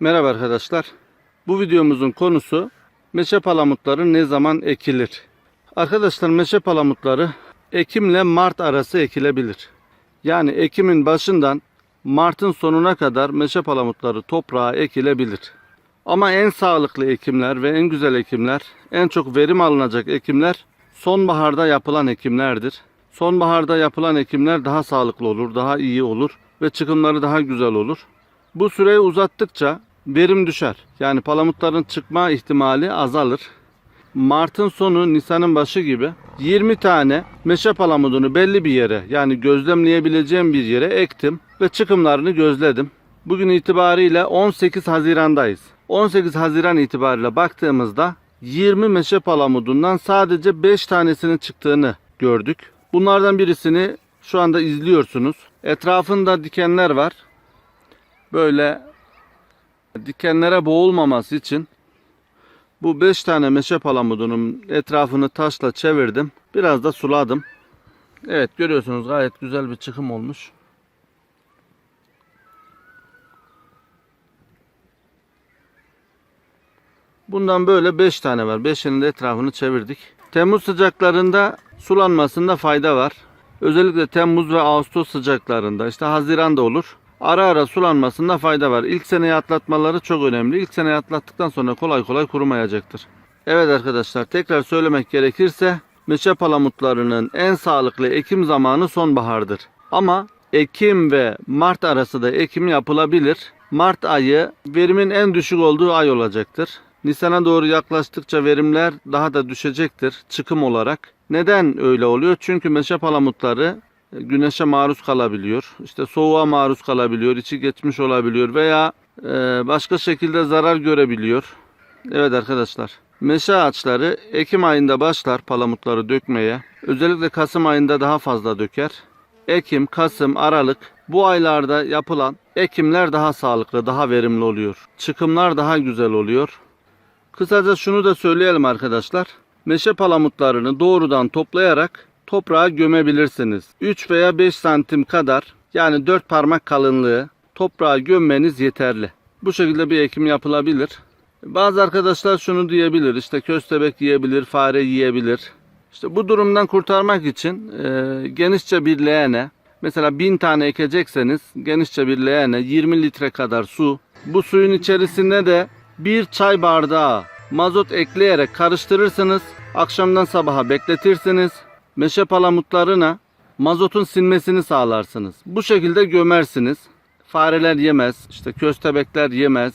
Merhaba arkadaşlar. Bu videomuzun konusu meşe palamutları ne zaman ekilir? Arkadaşlar meşe palamutları Ekimle Mart arası ekilebilir. Yani Ekim'in başından Mart'ın sonuna kadar meşe palamutları toprağa ekilebilir. Ama en sağlıklı ekimler ve en güzel ekimler, en çok verim alınacak ekimler sonbaharda yapılan ekimlerdir. Sonbaharda yapılan ekimler daha sağlıklı olur, daha iyi olur ve çıkımları daha güzel olur. Bu süreyi uzattıkça verim düşer. Yani palamutların çıkma ihtimali azalır. Mart'ın sonu Nisan'ın başı gibi 20 tane meşe palamudunu belli bir yere yani gözlemleyebileceğim bir yere ektim ve çıkımlarını gözledim. Bugün itibariyle 18 Haziran'dayız. 18 Haziran itibariyle baktığımızda 20 meşe palamudundan sadece 5 tanesinin çıktığını gördük. Bunlardan birisini şu anda izliyorsunuz. Etrafında dikenler var. Böyle dikenlere boğulmaması için bu 5 tane meşe palamudunun etrafını taşla çevirdim. Biraz da suladım. Evet görüyorsunuz gayet güzel bir çıkım olmuş. Bundan böyle 5 tane var. 5'inin de etrafını çevirdik. Temmuz sıcaklarında sulanmasında fayda var. Özellikle Temmuz ve Ağustos sıcaklarında işte Haziran'da olur. Ara ara sulanmasında fayda var. İlk seneyi atlatmaları çok önemli. İlk seneyi atlattıktan sonra kolay kolay kurumayacaktır. Evet arkadaşlar tekrar söylemek gerekirse meşe palamutlarının en sağlıklı ekim zamanı sonbahardır. Ama Ekim ve Mart arası da ekim yapılabilir. Mart ayı verimin en düşük olduğu ay olacaktır. Nisan'a doğru yaklaştıkça verimler daha da düşecektir çıkım olarak. Neden öyle oluyor? Çünkü meşe palamutları güneşe maruz kalabiliyor. İşte soğuğa maruz kalabiliyor. içi geçmiş olabiliyor veya e, başka şekilde zarar görebiliyor. Evet arkadaşlar. Meşe ağaçları Ekim ayında başlar palamutları dökmeye. Özellikle Kasım ayında daha fazla döker. Ekim, Kasım, Aralık bu aylarda yapılan ekimler daha sağlıklı, daha verimli oluyor. Çıkımlar daha güzel oluyor. Kısaca şunu da söyleyelim arkadaşlar. Meşe palamutlarını doğrudan toplayarak toprağa gömebilirsiniz. 3 veya 5 santim kadar yani 4 parmak kalınlığı toprağa gömmeniz yeterli. Bu şekilde bir ekim yapılabilir. Bazı arkadaşlar şunu diyebilir işte köstebek yiyebilir, fare yiyebilir. İşte bu durumdan kurtarmak için e, genişçe bir leğene mesela 1000 tane ekecekseniz genişçe bir leğene 20 litre kadar su. Bu suyun içerisine de bir çay bardağı mazot ekleyerek karıştırırsınız. Akşamdan sabaha bekletirsiniz. Meşe palamutlarına mazotun sinmesini sağlarsınız. Bu şekilde gömersiniz. Fareler yemez, işte köstebekler yemez.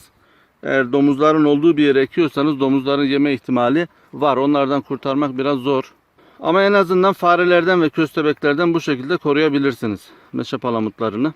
Eğer domuzların olduğu bir yere ekiyorsanız domuzların yeme ihtimali var. Onlardan kurtarmak biraz zor. Ama en azından farelerden ve köstebeklerden bu şekilde koruyabilirsiniz meşe palamutlarını.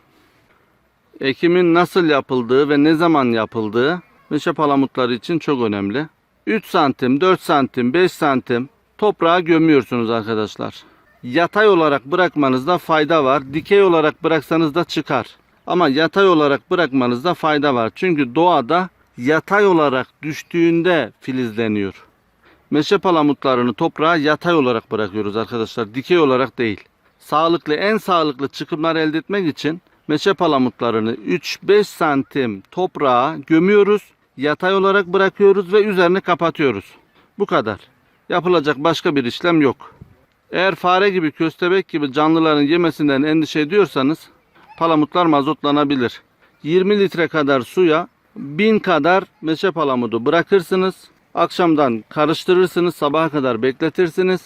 Ekimin nasıl yapıldığı ve ne zaman yapıldığı meşe palamutları için çok önemli. 3 santim, 4 santim, 5 santim toprağa gömüyorsunuz arkadaşlar. Yatay olarak bırakmanızda fayda var. Dikey olarak bıraksanız da çıkar. Ama yatay olarak bırakmanızda fayda var. Çünkü doğada yatay olarak düştüğünde filizleniyor. Meşe palamutlarını toprağa yatay olarak bırakıyoruz arkadaşlar. Dikey olarak değil. Sağlıklı, en sağlıklı çıkımlar elde etmek için meşe palamutlarını 3-5 santim toprağa gömüyoruz. Yatay olarak bırakıyoruz ve üzerini kapatıyoruz. Bu kadar. Yapılacak başka bir işlem yok. Eğer fare gibi, köstebek gibi canlıların yemesinden endişe ediyorsanız palamutlar mazotlanabilir. 20 litre kadar suya 1000 kadar meşe palamudu bırakırsınız. Akşamdan karıştırırsınız, sabaha kadar bekletirsiniz.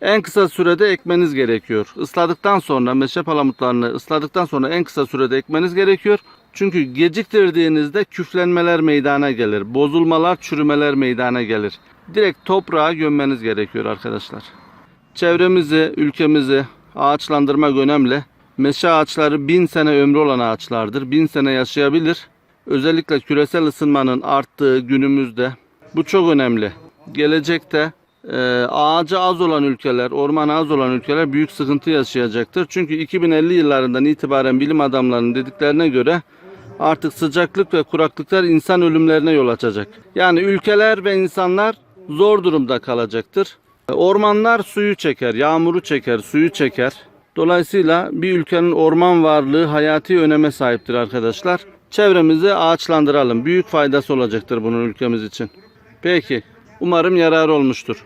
En kısa sürede ekmeniz gerekiyor. Isladıktan sonra meşe palamutlarını ısladıktan sonra en kısa sürede ekmeniz gerekiyor. Çünkü geciktirdiğinizde küflenmeler meydana gelir. Bozulmalar, çürümeler meydana gelir. Direkt toprağa gömmeniz gerekiyor arkadaşlar. Çevremizi, ülkemizi ağaçlandırmak önemli. Meşe ağaçları bin sene ömrü olan ağaçlardır. Bin sene yaşayabilir. Özellikle küresel ısınmanın arttığı günümüzde bu çok önemli. Gelecekte e, ağacı az olan ülkeler, orman az olan ülkeler büyük sıkıntı yaşayacaktır. Çünkü 2050 yıllarından itibaren bilim adamlarının dediklerine göre artık sıcaklık ve kuraklıklar insan ölümlerine yol açacak. Yani ülkeler ve insanlar zor durumda kalacaktır. Ormanlar suyu çeker, yağmuru çeker, suyu çeker. Dolayısıyla bir ülkenin orman varlığı hayati öneme sahiptir arkadaşlar. Çevremizi ağaçlandıralım. Büyük faydası olacaktır bunun ülkemiz için. Peki. Umarım yararı olmuştur.